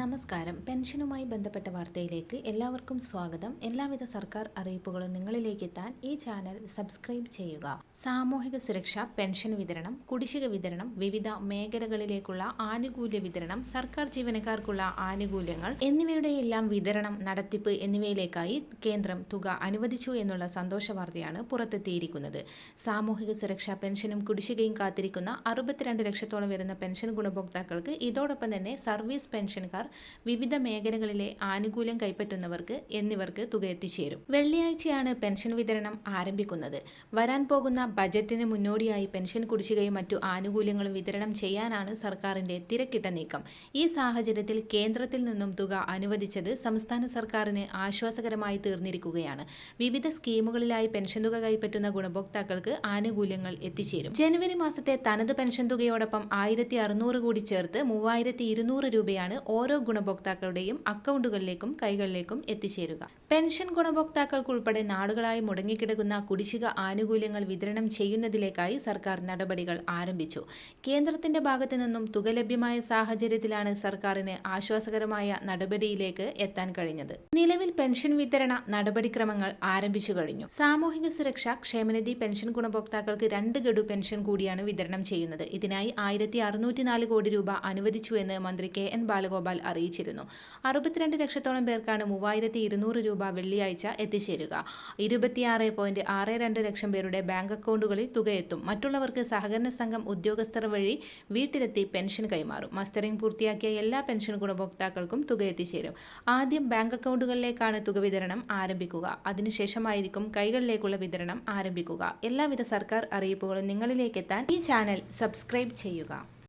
നമസ്കാരം. പെൻഷനുമായി ബന്ധപ്പെട്ട വാർത്തയിലേക്ക് എല്ലാവർക്കും സ്വാഗതം. എല്ലാവിധ സർക്കാർ അറിയിപ്പുകളും നിങ്ങളിലേക്ക് എത്താൻ ഈ ചാനൽ സബ്സ്ക്രൈബ് ചെയ്യുക. സാമൂഹിക സുരക്ഷ പെൻഷൻ വിതരണം കുടിശ്ശിക വിതരണം വിവിധ മേഖലകളിലേക്കുള്ള ആനുകൂല്യ വിതരണം സർക്കാർ ജീവനക്കാർക്കുള്ള ആനുകൂല്യങ്ങൾ എന്നിവയുടെയെല്ലാം വിതരണം നടത്തിപ്പ് എന്നിവയിലേക്കായി കേന്ദ്രം തുക അനുവദിച്ചു എന്നുള്ള സന്തോഷ വാർത്തയാണ് പുറത്തെത്തിയിരിക്കുന്നത്. സാമൂഹിക സുരക്ഷാ പെൻഷനും കുടിശ്ശികയും കാത്തിരിക്കുന്ന അറുപത്തിരണ്ട് ലക്ഷത്തോളം വരുന്ന പെൻഷൻ ഗുണഭോക്താക്കൾക്ക് ഇതോടൊപ്പം തന്നെ സർവീസ് പെൻഷൻകാർ വിവിധ മേഖലകളിലെ ആനുകൂല്യം കൈപ്പറ്റുന്നവർക്ക് എന്നിവർക്ക് തുക എത്തിച്ചേരും വെള്ളിയാഴ്ചയാണ് പെൻഷൻ വിതരണം ആരംഭിക്കുന്നത്. വരാൻ പോകുന്ന ബജറ്റിന് മുന്നോടിയായി പെൻഷൻ കുടിശ്ശികയും മറ്റു ആനുകൂല്യങ്ങളും വിതരണം ചെയ്യാനാണ് സർക്കാരിന്റെ തിരക്കിട്ട നീക്കം. ഈ സാഹചര്യത്തിൽ കേന്ദ്രത്തിൽ നിന്നും തുക അനുവദിച്ചത് സംസ്ഥാന സർക്കാരിന് ആശ്വാസകരമായി തീർന്നിരിക്കുകയാണ്. വിവിധ സ്കീമുകളിലായി പെൻഷൻ തുക കൈപ്പറ്റുന്ന ഗുണഭോക്താക്കൾക്ക് ആനുകൂല്യങ്ങൾ എത്തിച്ചേരും. ജനുവരി മാസത്തെ തനത് പെൻഷൻ തുകയോടൊപ്പം ആയിരത്തി അറുന്നൂറ് കൂടി ചേർത്ത് മൂവായിരത്തി ഇരുന്നൂറ് രൂപയാണ് ഓരോ ഗുണഭോക്താക്കളുടെയും അക്കൗണ്ടുകളിലേക്കും കൈകളിലേക്കും എത്തിച്ചേരുക. പെൻഷൻ ഗുണഭോക്താക്കൾക്കുൾപ്പെടെ നാടുകളായി മുടങ്ങിക്കിടക്കുന്ന കുടിശ്ശിക ആനുകൂല്യങ്ങൾ വിതരണം ചെയ്യുന്നതിലേക്കായി സർക്കാർ നടപടികൾ ആരംഭിച്ചു. കേന്ദ്രത്തിന്റെ ഭാഗത്തു നിന്നും തുക ലഭ്യമായ സാഹചര്യത്തിലാണ് സർക്കാരിന് ആശ്വാസകരമായ നടപടിയിലേക്ക് എത്താൻ കഴിഞ്ഞത്. നിലവിൽ പെൻഷൻ വിതരണ നടപടിക്രമങ്ങൾ ആരംഭിച്ചു കഴിഞ്ഞു. സാമൂഹിക സുരക്ഷ ക്ഷേമനിധി പെൻഷൻ ഗുണഭോക്താക്കൾക്ക് രണ്ട് ഗഡു പെൻഷൻ കൂടിയാണ് വിതരണം ചെയ്യുന്നത്. ഇതിനായി ആയിരത്തി കോടി രൂപ അനുവദിച്ചുവെന്ന് മന്ത്രി കെ എൻ ബാലഗോപാൽ അറിയിച്ചിരുന്നു. അറുപത്തിരണ്ട് ലക്ഷത്തോളം പേർക്കാണ് മൂവായിരത്തി ഇരുന്നൂറ് രൂപ വെള്ളിയാഴ്ച എത്തിച്ചേരുക. ഇരുപത്തിയാറ് പോയിന്റ് ആറ് രണ്ട് ലക്ഷം പേരുടെ ബാങ്ക് അക്കൗണ്ടുകളിൽ തുകയെത്തും. മറ്റുള്ളവർക്ക് സഹകരണ സംഘം ഉദ്യോഗസ്ഥർ വഴി വീട്ടിലെത്തി പെൻഷൻ കൈമാറും. മസ്റ്ററിംഗ് പൂർത്തിയാക്കിയ എല്ലാ പെൻഷൻ ഗുണഭോക്താക്കൾക്കും തുക എത്തിച്ചേരും ആദ്യം ബാങ്ക് അക്കൗണ്ടുകളിലേക്കാണ് തുക വിതരണം ആരംഭിക്കുക. അതിനുശേഷമായിരിക്കും കൈകളിലേക്കുള്ള വിതരണം ആരംഭിക്കുക. എല്ലാവിധ സർക്കാർ അറിയിപ്പുകളും നിങ്ങളിലേക്ക് എത്താൻ ഈ ചാനൽ സബ്സ്ക്രൈബ് ചെയ്യുക.